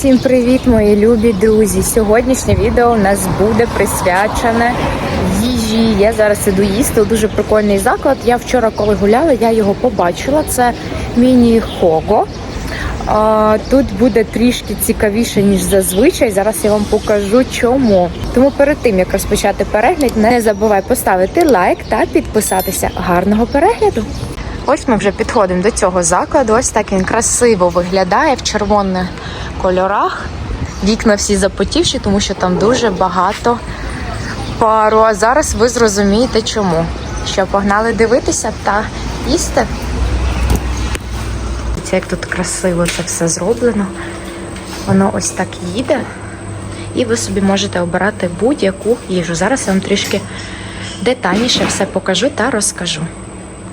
Всім привіт, мої любі друзі! Сьогоднішнє відео у нас буде присвячене їжі. Я зараз іду їсти. Дуже прикольний заклад. Я вчора, коли гуляла, я його побачила. Це міні-хого. Тут буде трішки цікавіше, ніж зазвичай. Зараз я вам покажу чому. Тому перед тим як розпочати перегляд, не забувай поставити лайк та підписатися. Гарного перегляду! Ось ми вже підходимо до цього закладу. Ось так він красиво виглядає в червоних кольорах. Вікна всі запотівші, тому що там дуже багато пару. А зараз ви зрозумієте чому. Що погнали дивитися та їсти. Дивіться, як тут красиво це все зроблено. Воно ось так їде. І ви собі можете обирати будь-яку їжу. Зараз я вам трішки детальніше все покажу та розкажу.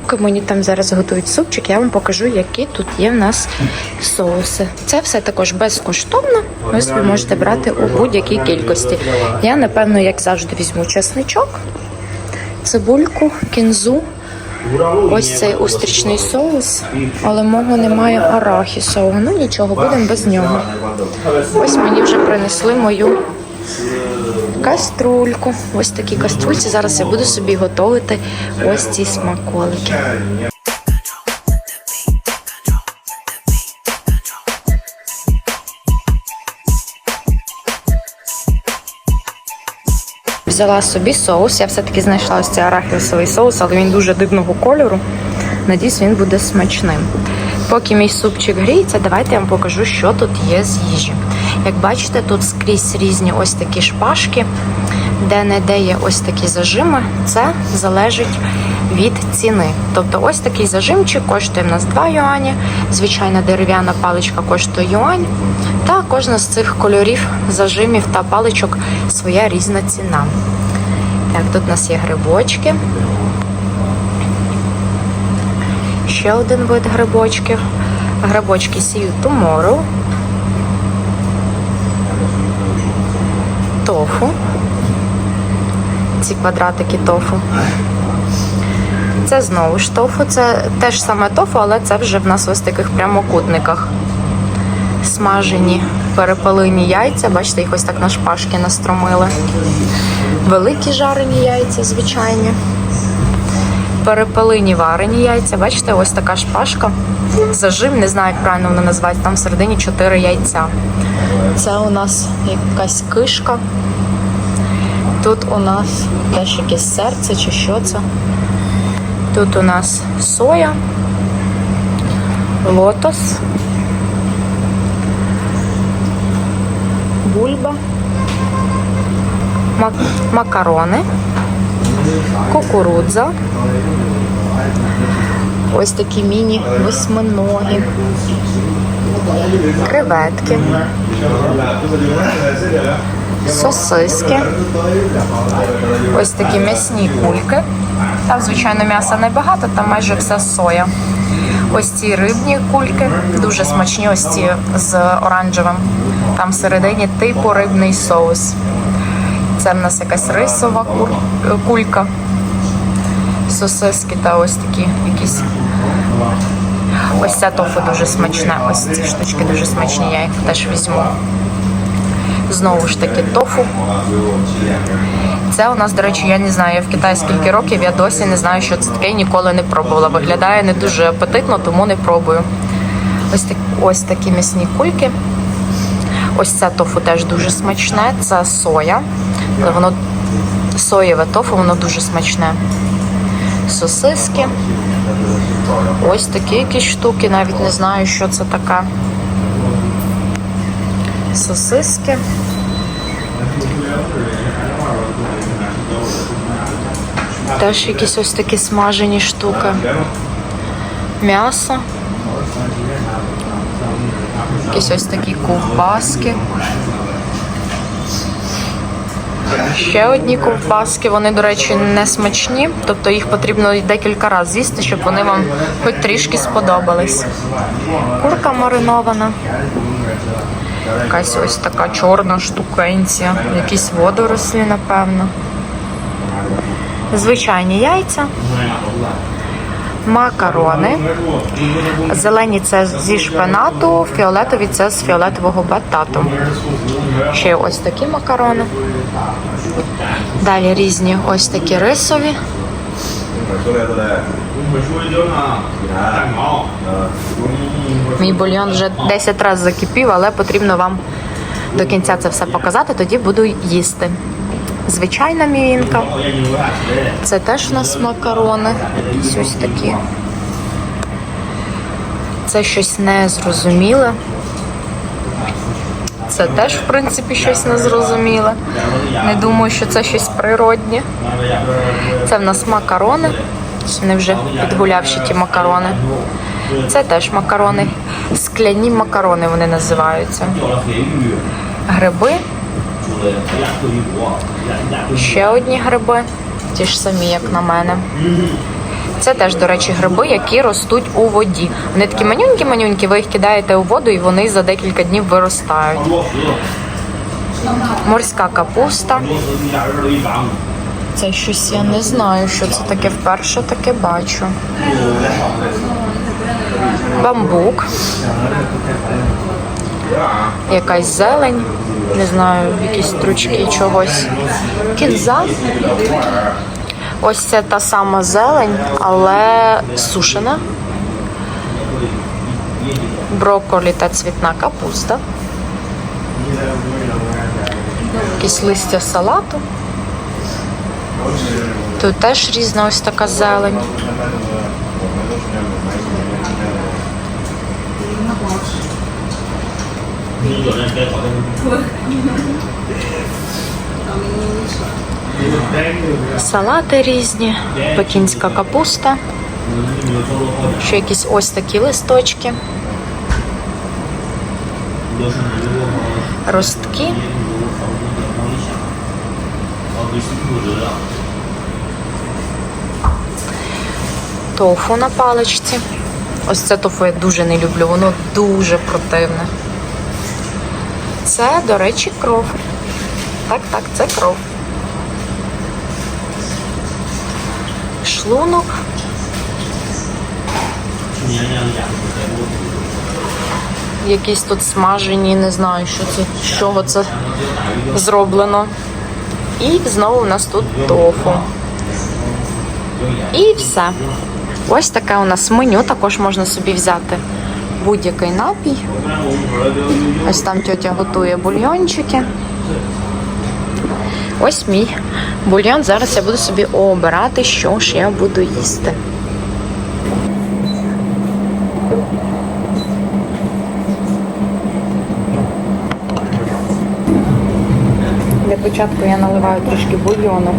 Поки мені там зараз готують супчик, я вам покажу, які тут є в нас соуси. Це все також безкоштовно. Ви собі можете брати у будь-якій кількості. Я, напевно, як завжди, візьму чесничок, цибульку, кінзу. Ось цей устрічний соус, але мого немає арахісового. Ну нічого, будемо без нього. Ось мені вже принесли мою каструльку. Ось такі каструльці. Зараз я буду собі готувати ось ці смаколики. Взяла собі соус. Я все-таки знайшла ось цей арахісовий соус, але він дуже дивного кольору. Надіюсь, він буде смачним. Поки мій супчик гріється, давайте я вам покажу, що тут є з їжі. Як бачите, тут скрізь різні ось такі шпажки, де не де є ось такі зажими. Це залежить від ціни. Тобто, ось такий зажимчик коштує в нас 2 юані. Звичайна дерев'яна паличка коштує юань. Та кожна з цих кольорів зажимів та паличок своя різна ціна. Так, тут у нас є грибочки. Ще один вид грибочків. Грибочки сію tomorrow. Тофу. Ці квадратики тофу. Це знову ж тофу. Це теж саме тофу, але це вже в нас ось таких прямокутниках. Смажені перепелині яйця. Бачите, їх ось так на шпажки настромили. Великі жарені яйця, звичайні перепелині варені яйця. Бачите, ось така шпажка. Зажим, не знаю, як правильно воно називають, там всередині 4 яйця. Це у нас якась кишка. Тут у нас теж якесь серце чи що це. Тут у нас соя, лотос, бульба, мак- макарони, кукурудза. Ось такі міні восьминогі, креветки, сосиски, ось такі м'ясні кульки. Там, звичайно, м'яса небагато, там майже все соя. Ось ці рибні кульки, дуже смачні, ось ці з оранжевим. Там всередині типу рибний соус. Це в нас якась рисова кулька сосиски та ось такі якісь. Ось ця тофу дуже смачна. Ось ці штучки дуже смачні, я їх теж візьму. Знову ж таки, тофу. Це у нас, до речі, я не знаю, я в Китаї скільки років, я досі не знаю, що це таке ніколи не пробувала. Виглядає не дуже апетитно, тому не пробую. Ось, так, ось такі м'ясні кульки. Ось це тофу теж дуже смачне. Це соя. Але воно соєве тофу, воно дуже смачне сосиски. Ось такі якісь штуки, навіть не знаю, що це таке. Сосиски. Теж якісь ось такі смажені штуки. М'ясо. Якісь ось такі ковбаски. Ще одні ковбаски, вони, до речі, не смачні, тобто їх потрібно декілька разів з'їсти, щоб вони вам хоч трішки сподобались. Курка маринована. Якась ось така чорна штукенція, якісь водорослі, напевно. Звичайні яйця. Макарони. Зелені це зі шпинату, фіолетові це з фіолетового батату. Ще ось такі макарони. Далі різні ось такі рисові. Мій бульйон вже 10 разів закипів, але потрібно вам до кінця це все показати, тоді буду їсти. Звичайна мівінка. Це теж у нас макарони. Ось такі. Це щось незрозуміле. Це теж, в принципі, щось незрозуміле. Не думаю, що це щось природнє. Це в нас макарони. Вони вже підгулявші ті макарони. Це теж макарони. Скляні макарони вони називаються. Гриби. Ще одні гриби. Ті ж самі, як на мене. Це теж, до речі, гриби, які ростуть у воді. Вони такі манюнькі-манюнькі, ви їх кидаєте у воду і вони за декілька днів виростають. Морська капуста. Це щось я не знаю, що це таке вперше таке бачу. Бамбук. Якась зелень. Не знаю, якісь стручки чогось. Кінза. Ось це та сама зелень, але сушена. Брокколі та цвітна капуста. Якісь листя салату. Тут теж різна ось така зелень. Салати різні, пекінська капуста. Ще якісь ось такі листочки. Ростки. Тофу на паличці. Ось це тофу я дуже не люблю, воно дуже противне. Це, до речі, кров. Так, так, це кров. Шлунок. Якісь тут смажені, не знаю, що це, з чого це зроблено. І знову в нас тут тофу. І все. Ось таке у нас меню. Також можна собі взяти будь-який напій. Ось там тьотя готує бульйончики. Ось мій бульйон. Зараз я буду собі обирати, що ж я буду їсти. Для початку я наливаю трішки бульйону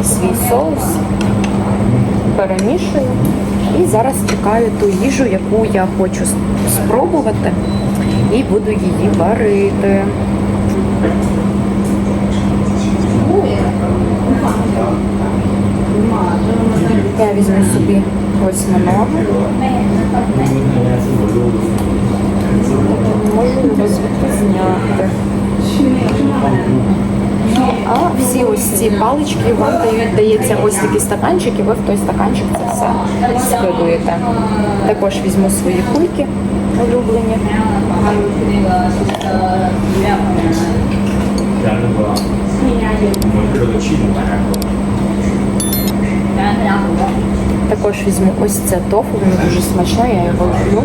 у свій соус, перемішую і зараз чекаю ту їжу, яку я хочу спробувати, і буду її варити. Я візьму собі восьминога. Можу його звідти зняти. А всі ось ці палички вам дають, дається ось такий стаканчик, і ви в той стаканчик це все складуєте. Також візьму свої кульки улюблені. Також візьму ось це тофу, воно дуже смачне, я його люблю.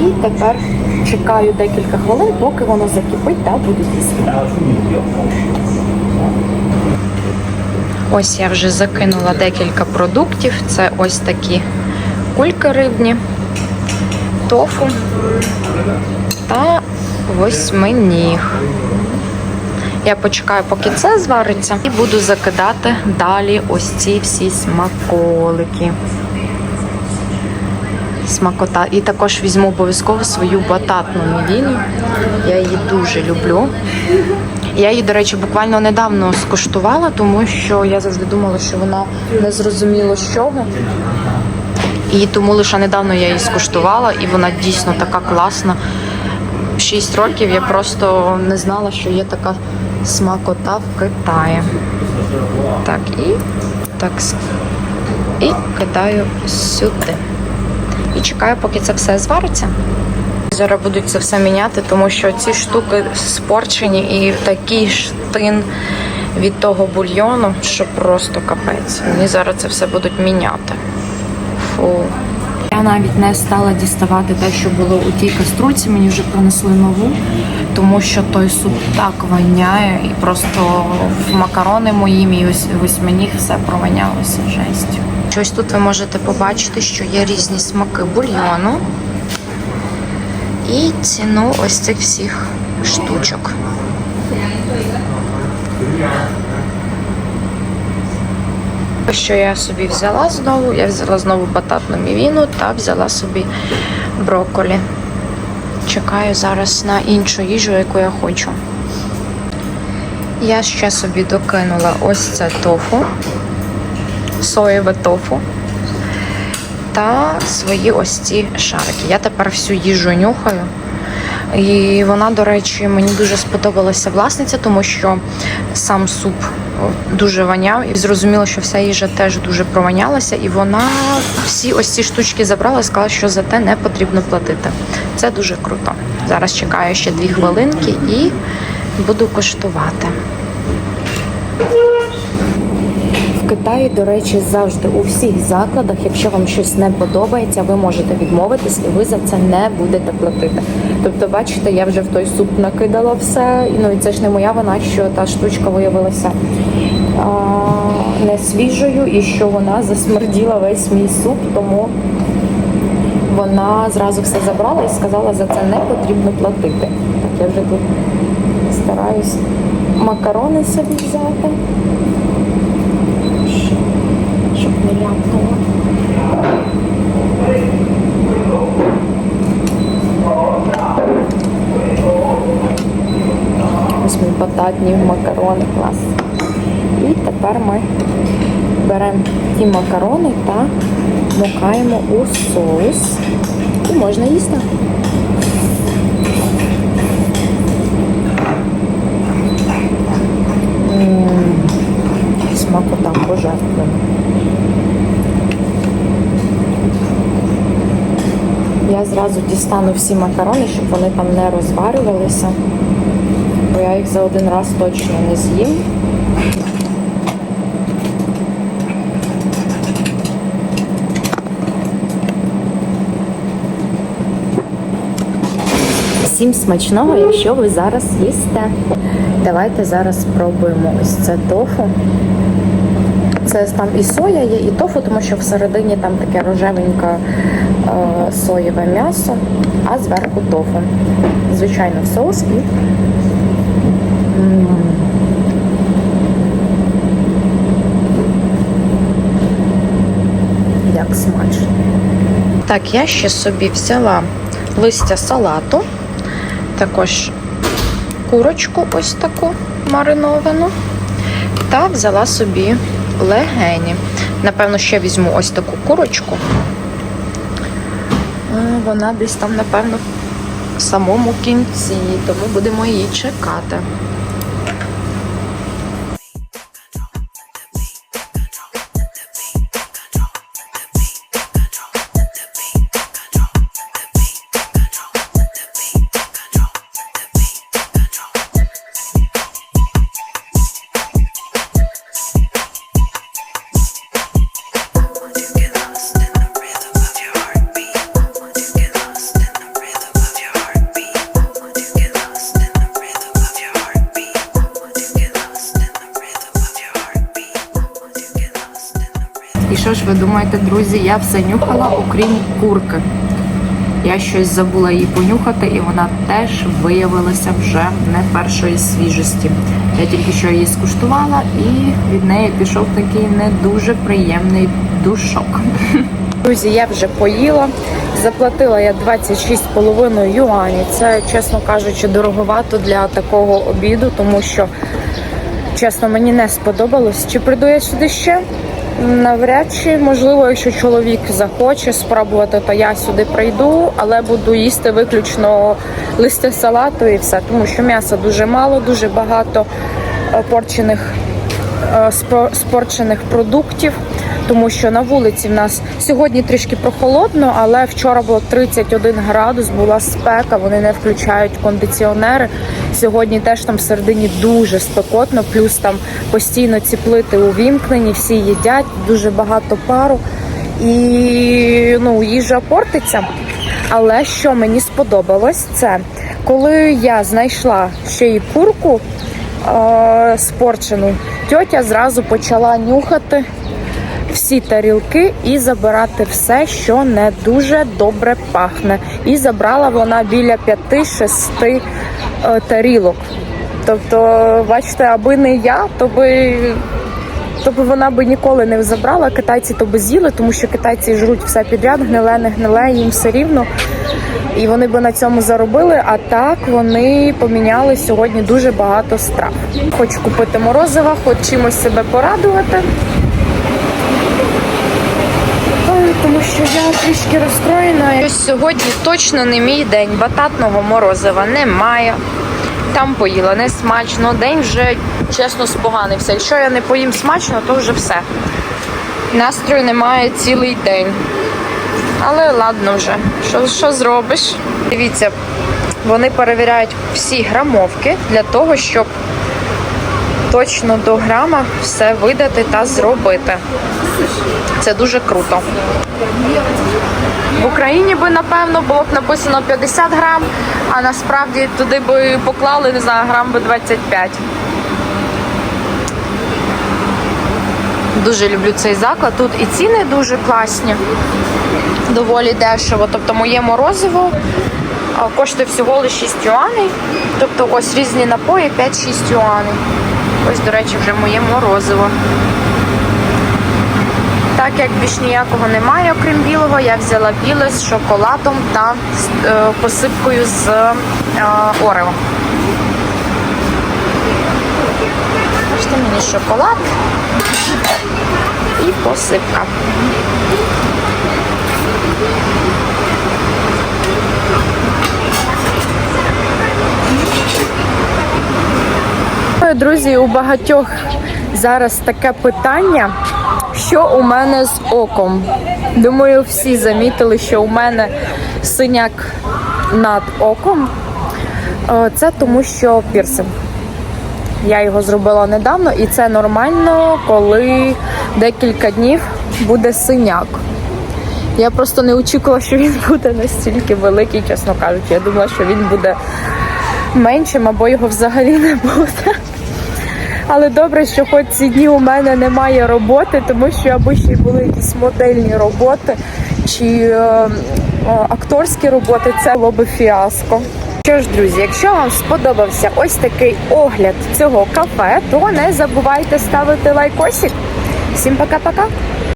І тепер чекаю декілька хвилин, поки воно закипить та буду їсти. Ось я вже закинула декілька продуктів. Це ось такі кульки рибні, тофу та восьминіг. Я почекаю, поки це звариться, і буду закидати далі ось ці всі смаколики. Смакота. І також візьму обов'язково свою бататну мівіну. Я її дуже люблю. Я її, до речі, буквально недавно скуштувала, тому що я завжди думала, що вона не зрозуміло з чого. І тому лише недавно я її скуштувала, і вона дійсно така класна. Шість років я просто не знала, що є така смакота в Китаї. Так, і так і кидаю сюди. І чекаю, поки це все звариться. Зараз будуть це все міняти, тому що ці штуки спорчені і такий штин від того бульйону, що просто капець. Мені зараз це все будуть міняти. Фу. Я навіть не стала діставати те, що було у тій каструльці, мені вже принесли нову, тому що той суп так воняє, і просто в макарони моїм і ось, ось мені все провонялося жестю. Щось тут ви можете побачити, що є різні смаки бульйону і ціну ось цих всіх штучок. Що я собі взяла знову? Я взяла знову бататну мівіну та взяла собі брокколі. Чекаю зараз на іншу їжу, яку я хочу. Я ще собі докинула ось це тофу, соєве тофу та свої ось ці шарики. Я тепер всю їжу нюхаю. І вона, до речі, мені дуже сподобалася власниця, тому що сам суп дуже воняв. І зрозуміло, що вся їжа теж дуже провонялася. І вона всі ось ці штучки забрала і сказала, що за те не потрібно платити. Це дуже круто. Зараз чекаю ще дві хвилинки і буду коштувати. В Китаї, до речі, завжди у всіх закладах, якщо вам щось не подобається, ви можете відмовитись і ви за це не будете платити. Тобто, бачите, я вже в той суп накидала все, ну і це ж не моя вина, що та штучка виявилася а, не свіжою і що вона засмерділа весь мій суп, тому вона зразу все забрала і сказала, за це не потрібно платити. Так, я вже тут стараюсь макарони собі взяти Ось мій бататні макарони клас. І тепер ми беремо ті макарони та мукаємо у соус. І можна їсти. М, Смакота пожертвуємо. Я зразу дістану всі макарони, щоб вони там не розварювалися, бо я їх за один раз точно не з'їм. Всім смачного, якщо ви зараз їсте. Давайте зараз спробуємо ось це тофу. Це там і соя є, і тофу, тому що всередині там таке рожевеньке е, соєве м'ясо, а зверху тофу. Звичайно, соус і. Як смачно. Так, я ще собі взяла листя салату, також курочку ось таку мариновану та взяла собі легені. Напевно, ще візьму ось таку курочку. Вона десь там, напевно, в самому кінці, тому будемо її чекати. Я все нюхала, окрім курки. Я щось забула її понюхати, і вона теж виявилася вже не першої свіжості. Я тільки що її скуштувала, і від неї пішов такий не дуже приємний душок. Друзі, я вже поїла. Заплатила я 26,5 юанів. Це, чесно кажучи, дороговато для такого обіду, тому що, чесно, мені не сподобалось. Чи прийду я сюди ще? Навряд чи, можливо, якщо чоловік захоче спробувати, то я сюди прийду, але буду їсти виключно листя салату і все, тому що м'яса дуже мало, дуже багато е, порчених е, спорчених продуктів, тому що на вулиці в нас сьогодні трішки прохолодно, але вчора було 31 градус, була спека, вони не включають кондиціонери. Сьогодні теж там всередині дуже спекотно, плюс там постійно ці плити увімкнені, всі їдять, дуже багато пару. І ну, їжа портиться. Але що мені сподобалось, це коли я знайшла ще й курку е, спорчену, тьотя зразу почала нюхати всі тарілки і забирати все, що не дуже добре пахне. І забрала вона біля 5-6 е, тарілок. Тобто, бачите, аби не я, то би то би вона би ніколи не забрала. Китайці то би з'їли, тому що китайці жруть все підряд, гниле, не гниле, їм все рівно. І вони би на цьому заробили. А так вони поміняли сьогодні дуже багато страв. Хочу купити морозива, хоч чимось себе порадувати. Тому що я трішки розстроєна. Ось сьогодні точно не мій день. Бататного морозива немає. Там поїла не смачно. День вже чесно споганився. Якщо я не поїм смачно, то вже все. Настрою немає цілий день. Але ладно вже. Що, що зробиш? Дивіться, вони перевіряють всі грамовки для того, щоб точно до грама все видати та зробити. Це дуже круто. В Україні би напевно було б написано 50 грам, а насправді туди би поклали, не знаю, грам би 25. Дуже люблю цей заклад. Тут і ціни дуже класні, доволі дешево. Тобто моє морозиво коштує всього лише 6 юаней. Тобто ось різні напої 5-6 юаней. Ось, до речі, вже моє морозиво. Так як більш ніякого немає, окрім білого, я взяла біле з шоколадом та з е, посипкою з е, орео. Бачите, мені шоколад і посипка. Друзі, у багатьох зараз таке питання, що у мене з оком. Думаю, всі замітили, що у мене синяк над оком. Е, Це тому, що пірсинг. Я його зробила недавно, і це нормально, коли декілька днів буде синяк. Я просто не очікувала, що він буде настільки великий, чесно кажучи. Я думала, що він буде меншим або його взагалі не буде. Але добре, що хоч ці дні у мене немає роботи, тому що аби ще були якісь модельні роботи чи е, е, акторські роботи, це було би фіаско. Що ж, друзі, якщо вам сподобався ось такий огляд цього кафе, то не забувайте ставити лайкосик. Всім пока-пока!